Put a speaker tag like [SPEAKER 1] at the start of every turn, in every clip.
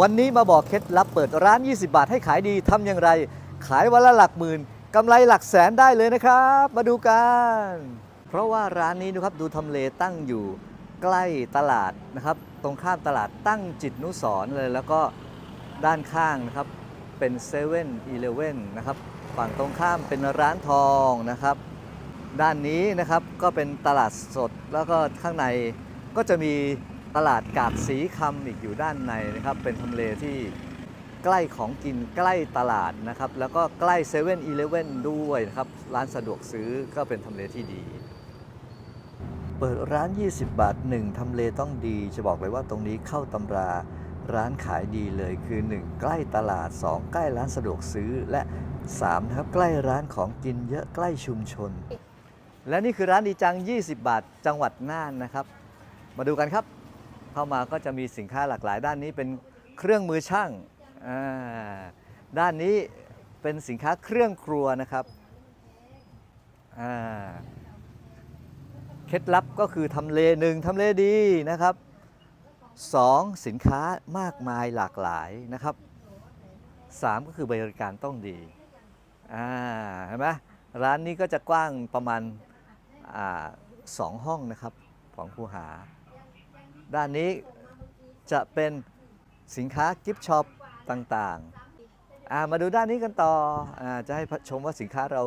[SPEAKER 1] วันนี้มาบอกเคล็ดลับเปิดร้าน 20 บาทให้ขายดีทำอย่างไร ขายวันละหลักหมื่นกำไรหลักแสนได้เลยนะครับ มาดูกัน เพราะว่าร้านนี้นะครับดูทำเลตั้งอยู่ใกล้ตลาดนะครับ ตรงข้ามตลาดตั้งจิตนุสรเลย แล้วก็ด้านข้างนะครับเป็น7 e เ e ่ e อนะครับ ฝั่งตรงข้ามเป็นร้านทองนะครับ ด้านนี้นะครับก็เป็นตลาดสดแล้วก็ข้างในก็จะมี ตลาดกาดสีคำอีกอยู่ด้านในนะครับ เป็นทำเลที่ใกล้ของกินใกล้ตลาดนะครับ แล้วก็ใกล้เซเว่นอีเลฟเว่นด้วยนะครับ ร้านสะดวกซื้อก็เป็นทำเลที่ดี เปิดร้าน 20 บาท 1ทำเลต้องดี จะบอกเลยว่าตรงนี้เข้าตำราร้านขายดีเลยคือ 1 ใกล้ตลาด 2 ใกล้ร้านสะดวกซื้อและ3นะครับใกล้ร้านของกินเยอะใกล้ชุมชน และนี่คือร้านดีจัง 20 บาท จังหวัดน่านนะครับ มาดูกันครับ เข้ามาก็จะมีสินค้าหลากหลาย ด้านนี้เป็นเครื่องมือช่างด้านนี้เป็นสินค้าเครื่องครัวนะครับเคล็ดลับก็คือทำเลหนึ่งทำเลดีนะครับสองสินค้ามากมายหลากหลายนะครับสามก็คือบริการต้องดีเห็นไหมร้านนี้ก็จะกว้างประมาณอาสองห้องนะครับของคูหา ด้านนี้จะเป็นสินค้ากิฟช็อปต่างๆ มาดูด้านนี้กันต่ออจะให้ชมว่าสินค้าเรา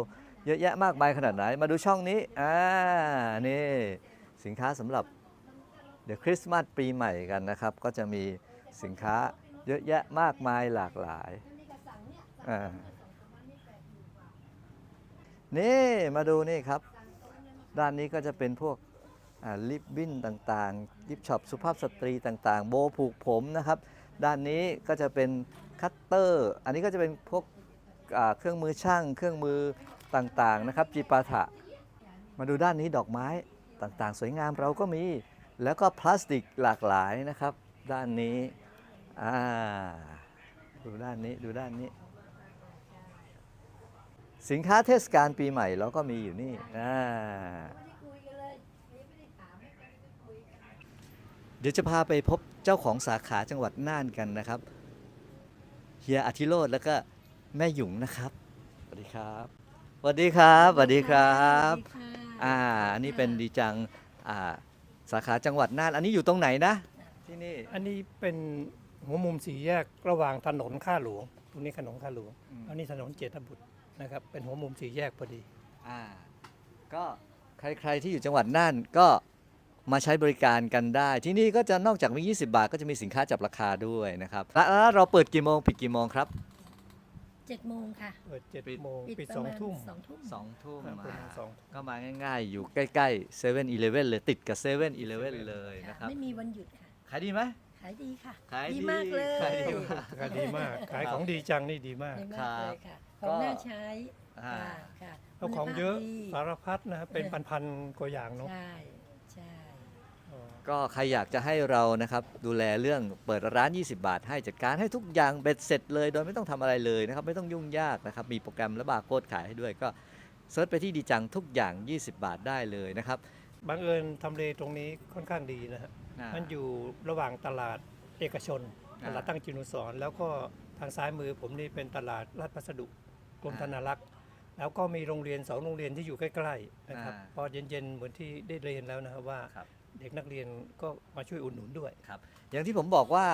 [SPEAKER 1] เยอะแยะมากมายขนาดไหน มาดูช่องนี้อ่านี่สินค้าสำหรับเดี๋ยวคริสต์มาสปีใหม่กันนะครับ ก็จะมีสินค้าเยอะแยะมากมายหลากหลายอ่านี่มาดูนี่ครับ ด้านนี้ก็จะเป็นพวก ลิปบิ้นต่างๆลิปช็อปสุภาพสตรีต่างๆ โบผูกผมนะครับ ด้านนี้ก็จะเป็นคัตเตอร์ อันนี้ก็จะเป็นพวกเครื่องมือช่าง เครื่องมือต่างๆนะครับจีปาถะ มาดูด้านนี้ดอกไม้ต่างๆ สวยงามเราก็มี แล้วก็พลาสติกหลากหลายนะครับ ด้านนี้อ่าดูด้านนี้ดูด้านนี้ สินค้าเทศกาลปีใหม่เราก็มีอยู่นี่อ่า เดี๋ยวจะพาไปพบเจ้าของสาขาจังหวัดน่านกันนะครับเฮียอธิโรธแล้วก็แม่หยุงนะครับสวัสดีครับสวัสดีครับสวัสดีครับ
[SPEAKER 2] สวัสดีค่ะ
[SPEAKER 1] อ่าอันนี้เป็นดีจังอ่าสาขาจังหวัดน่าน อันนี้อยู่ตรงไหนนะ ที่นี่
[SPEAKER 3] อันนี้เป็นหัวมุมสี่แยกระหว่างถนนข้าหลวง ตรงนี้ถนนข้าหลวง
[SPEAKER 1] อืม
[SPEAKER 3] อันนี้ถนนเจตบุตรนะครับ เป็นหัวมุมสี่แยกพอดี
[SPEAKER 1] อ่าก็ใครๆที่อยู่จังหวัดน่านก็ มาใช้บริการกันได้ ที่นี่ก็จะนอกจากมี 20 บาทก็จะมีสินค้าจับราคาด้วยนะครับแล้วเราเปิดกี่โมงปิดกี่โมงครับ
[SPEAKER 2] เจ็ดโมงค่ะ
[SPEAKER 3] เปิดเจ็ด
[SPEAKER 1] ปิด
[SPEAKER 3] โมงปิด
[SPEAKER 2] ประ
[SPEAKER 3] สอง
[SPEAKER 2] มาณ
[SPEAKER 3] ทุ่ม
[SPEAKER 2] สองทุ่ม
[SPEAKER 1] สองทุ่ม
[SPEAKER 3] ครับประมาณสอง
[SPEAKER 1] ก็มาง่ายๆ อยู่ใกล้ๆเซเว่นอีเลฟเว่นเลยติดกับเซเว่นอีเลฟเว่นเลยนะครับ
[SPEAKER 2] ไม่มีวันหยุดค่ะ
[SPEAKER 1] ขายดีไหม
[SPEAKER 2] ขายดีค่ะ
[SPEAKER 1] ขายดี
[SPEAKER 2] มากเลย
[SPEAKER 1] ขายดีมาก
[SPEAKER 3] ขายดีมาก ขายของดีจังนี่ดีมาก
[SPEAKER 2] ดีมากเลยค่ะ
[SPEAKER 1] ครั
[SPEAKER 2] ข
[SPEAKER 1] บ
[SPEAKER 2] อง
[SPEAKER 1] ก็
[SPEAKER 2] น่าใช้
[SPEAKER 1] อ่า
[SPEAKER 2] ค่ะค่ะ
[SPEAKER 3] แล้วของเยอะ
[SPEAKER 2] คุณภาพดี
[SPEAKER 3] สารพัดนะครับเป็นพันๆกว่าอย่างเนาะ
[SPEAKER 2] ใช่ใช่
[SPEAKER 3] อ๋อ
[SPEAKER 1] ก็ใครอยากจะให้เรานะครับดูแลเรื่องเปิดร้าน 20 บาท ให้จัดการให้ทุกอย่างเบ็ดเสร็จเลย โดยไม่ต้องทำอะไรเลยนะครับไม่ต้องยุ่งยากนะครับมีโปรแกรมและบาร์โค้ดขายให้ด้วยก็เซิร์ชไปที่ดีจังทุกอย่าง 20 บาทได้เลยนะครับ
[SPEAKER 3] บังเอิญทำเลตรงนี้ค่อนข้างดีนะฮะมันอยู่ระหว่างตลาดเอกชน
[SPEAKER 1] อ่า
[SPEAKER 3] ตลาดตั้งจินุสรณ์แล้วก็ทางซ้ายมือผมนี่เป็นตลาดราชพัสดุกรม
[SPEAKER 1] อ่า
[SPEAKER 3] ธนารักษ์ แล้วก็มีโรงเรียนสองโรงเรียนที่อยู่ใกล้ๆนะครับ
[SPEAKER 1] อ่า
[SPEAKER 3] พอเย็นๆเหมือนที่ได้เรียนแล้วนะครับว่า
[SPEAKER 1] ครับ
[SPEAKER 3] เด็กนักเรียนก็มาช่วยอุดหนุนด้วย ครับ
[SPEAKER 1] อย่างที่ผมบอกว่า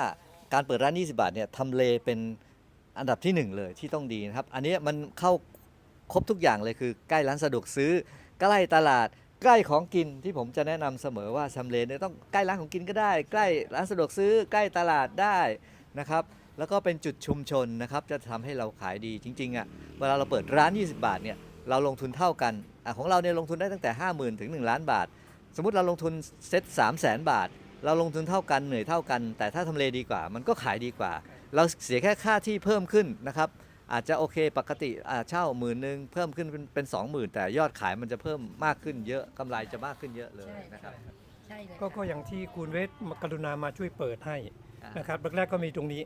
[SPEAKER 1] การเปิดร้าน 20 บาทเนี่ยทำเลเป็นอันดับที่หนึ่งเลยที่ต้องดีนะครับ อันนี้มันเข้าครบทุกอย่างเลยคือใกล้ร้านสะดวกซื้อ ใกล้ตลาด ใกล้ของกินที่ผมจะแนะนำเสมอว่าทำเลเนี่ยต้องใกล้ร้านของกินก็ได้ ใกล้ร้านสะดวกซื้อ ใกล้ตลาดได้นะครับ แล้วก็เป็นจุดชุมชนนะครับ จะทำให้เราขายดีจริงๆอะเวลาเราเปิดร้าน 20 บาทเนี่ยเราลงทุนเท่ากันอะของเราเนี่ยลงทุนได้ตั้งแต่ 50,000 ถึง 1 ล้านบาท สมมติเราลงทุนเซ็ต3 0 0 0 0 0บาท เราลงทุนเท่ากันเหนื่อยเท่ากัน แต่ถ้าทำเลดีกว่า มันก็ขายดีกว่า เราเสียแค่ค่าที่เพิ่มขึ้นนะครับ อาจจะโอเคปกติอ่าเช่าหมื่นหนึ่งเพิ่มขึ้นเป็นเป็นสองหมื่นแต่ยอดขายมันจะเพิ่มมากขึ้นเยอะกำไรจะมากขึ้นเยอะเลย
[SPEAKER 2] ใช่
[SPEAKER 1] นะครับ
[SPEAKER 2] ใช่เลย
[SPEAKER 3] ก็ก็
[SPEAKER 2] ค่ะ
[SPEAKER 3] อย่างที่คุณเวทกรุณามาช่วยเปิดให้
[SPEAKER 1] อ่า
[SPEAKER 3] นะครับแรกๆก็มีตรงนี้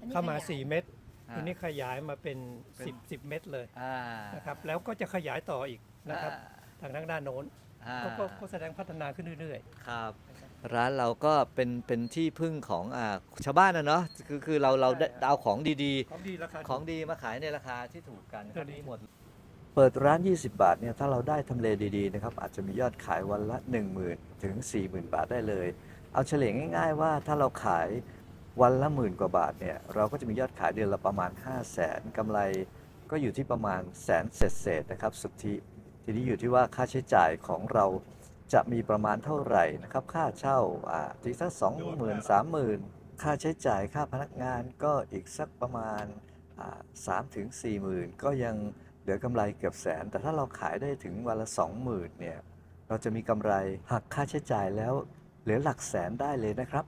[SPEAKER 2] อันนี้
[SPEAKER 3] เข้ามา
[SPEAKER 2] ขยย
[SPEAKER 3] 4 เม็ด
[SPEAKER 1] อ่า
[SPEAKER 3] ทีนี้ขยายมาเป็น
[SPEAKER 1] เป็น
[SPEAKER 3] 10 10 เม็ดเลย
[SPEAKER 1] อ่า
[SPEAKER 3] นะครับแล้วก็จะขยายต่ออีกนะครับ ทางทางด้านโน้น
[SPEAKER 1] อ่า
[SPEAKER 3] ก็ก็ก็แสดงพัฒนาขึ้นเรื่อย
[SPEAKER 1] ครับ ร้านเราก็เป็นเป็นที่พึ่งของอ่าชาวบ้านนะเนาะคือคือเราเราได้เอาของดี
[SPEAKER 3] ของดีราคา
[SPEAKER 1] ๆของดีมาขายในราคาที่ถูกกันนะครับ
[SPEAKER 3] ดี
[SPEAKER 1] หมด เปิดร้าน 20 บาทเนี่ยถ้าเราได้ทำเลดีๆนะครับอาจจะมียอดขายวันละ 10,000 ถึง 40,000 บาทได้เลย เอาเฉลี่ยง่ายๆว่าถ้าเราขายวันละหมื่นกว่าบาทเนี่ยเราก็จะมียอดขายเดือนละประมาณ 5 0 0แสนกำไรก็อยู่ที่ประมาณแสนเศษๆนะครับสุทธิ ทีนี้อยู่ที่ว่าค่าใช้จ่ายของเราจะมีประมาณเท่าไหร่นะครับ ค่าเช่าอ่าทีสักสองหมื่นสามหมื่นค่าใช้จ่ายค่าพนักงานก็อีกสักประมาณสามถึงสี่หมื่นก็ยังเหลือกำไรเกือบแสน แต่ถ้าเราขายได้ถึงวันละสองหมื่นเนี่ยเราจะมีกำไรหักค่าใช้จ่ายแล้วเหลือหลักแสนได้เลยนะครับ